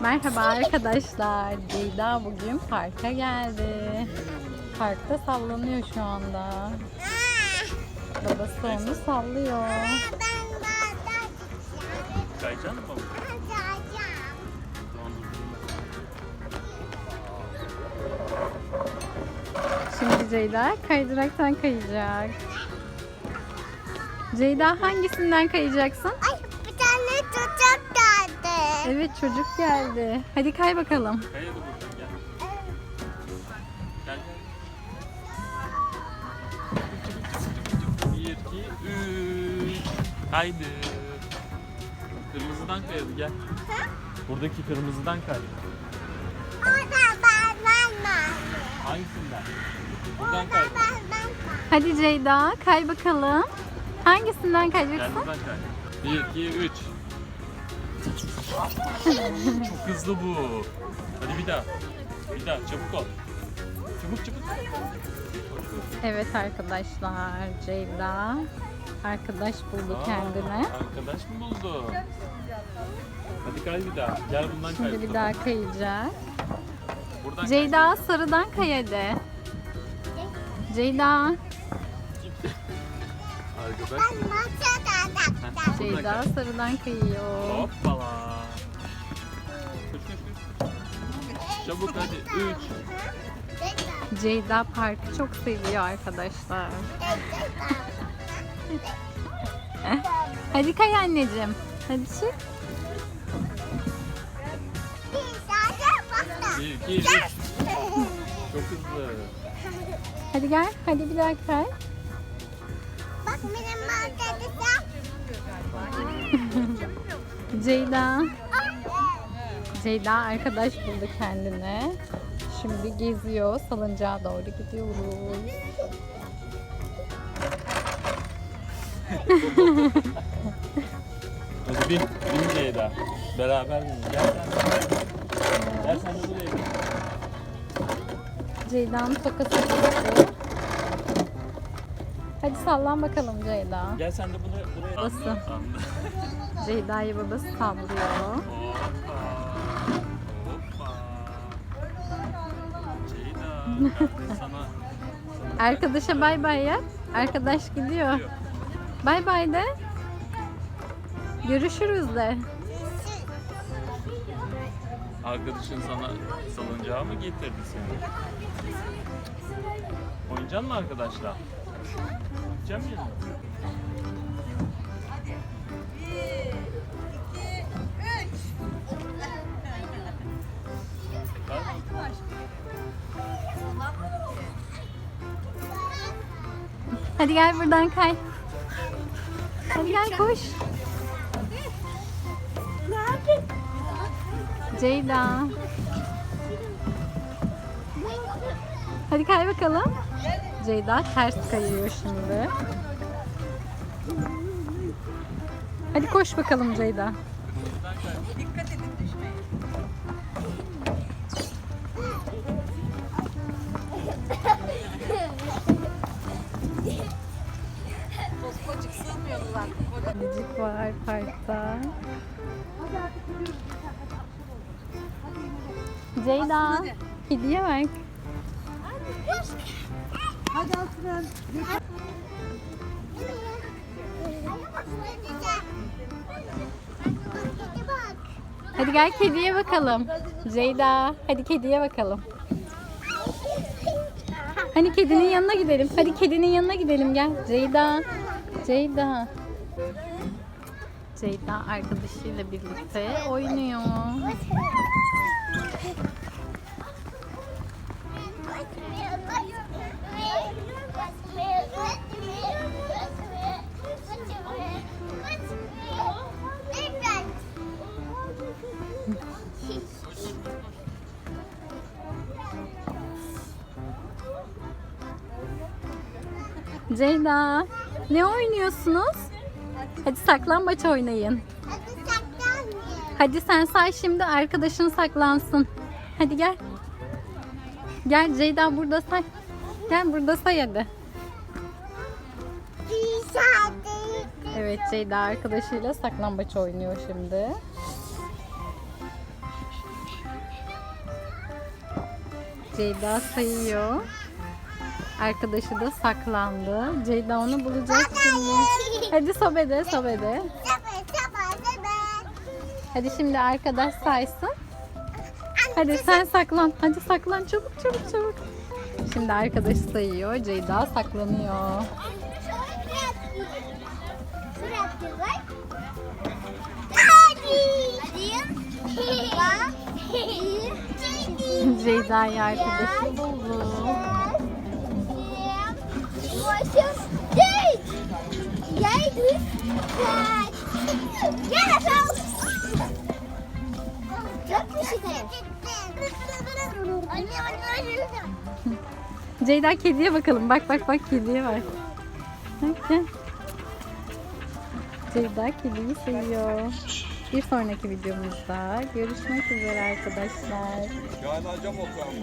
Merhaba arkadaşlar. Ceyda bugün parka geldi. Parkta sallanıyor şu anda. Babası onu sallıyor. Şimdi Ceyda kaydıraktan kayacak. Ceyda hangisinden kayacaksın? Ay bir tane geldi. Evet çocuk geldi. Hadi kay bakalım. Kaya da buradan gel. Gel gel. Bir, iki, üç. Haydi. Kırmızıdan kayalım gel. Buradaki kırmızıdan kay. Orada ben ben ben. Hangisinden? Buradan kay. Hadi Ceyda kay bakalım. Hangisinden Gel kayacaksın? buradan kay. Bir, iki, üç. Çok hızlı bu. Hadi bir daha. Bir daha çabuk ol. Çabuk çabuk. Evet arkadaşlar Ceyda arkadaş buldu Aa, kendine. Arkadaş mı buldu? Hadi kay bir daha. Gel bundan kay. Şimdi bir daha kayacak. Buradan kay. Ceyda sarıdan kay hadi. Ceyda. Arkadaş. ben. Ceyda sarıdan kayıyor. Hoppala. Koş koş koş. Çabuk hadi. 3. Ceyda parkı çok seviyor arkadaşlar. Hadi kay anneciğim. Hadi çık. 1, 2, 3. Çok hızlı. Hadi gel. Hadi bir daha kay. Bak benim masada Ceyda. Ceyda arkadaş buldu kendine. Şimdi geziyor. Salıncağa doğru gidiyoruz. Hadi bin. Bin Ceyda. Beraber bin. Gel sen. Gel sen de buraya bin. Ceyda'nın tokası çıktı. Hadi sallan bakalım Ceyda. Gel sen de buraya. buraya. Babası. Anla, anla. Ceyda'yı babası sallıyor. Arkadaşa bay bay yap. Arkadaş gidiyor. Bay bay de. Görüşürüz de. Arkadaşın sana salıncağı mı getirdi seni? Oynayacaksın mı arkadaşlar? Gidecek misin? Hadi. Hadi gel buradan kay. Hadi gel koş. Ceyda. Hadi kay bakalım. Ceyda ters kayıyor şimdi. Hadi koş bakalım Ceyda. Kedicik var parkta. Ceyda. Kediye bak. Hadi gel kediye bakalım. Ceyda. Hadi kediye bakalım. Hani kedinin yanına gidelim. Hadi kedinin yanına gidelim gel. Ceyda. Ceyda. Ceyda arkadaşıyla birlikte oynuyor. Ceyda. Ne oynuyorsunuz? Hadi saklambaç oynayın. Hadi sen say şimdi arkadaşın saklansın. Hadi gel. Gel Ceyda burada say. Gel burada say hadi. Evet Ceyda arkadaşıyla saklambaç oynuyor şimdi. Ceyda sayıyor. Arkadaşı da saklandı. Ceyda onu bulacak şimdi. Hadi sobede sobede. Hadi şimdi arkadaş saysın. Hadi sen saklan. Hadi saklan çabuk çabuk çabuk. Şimdi arkadaş sayıyor. Ceyda saklanıyor. Ceyda'yı arkadaşı buldu. Ceyda kediye bakalım. Bak bak bak kediye bak. Bak gel. Ceyda kediyi seviyor. Bir sonraki videomuzda görüşmek üzere arkadaşlar. Yani acam oturan.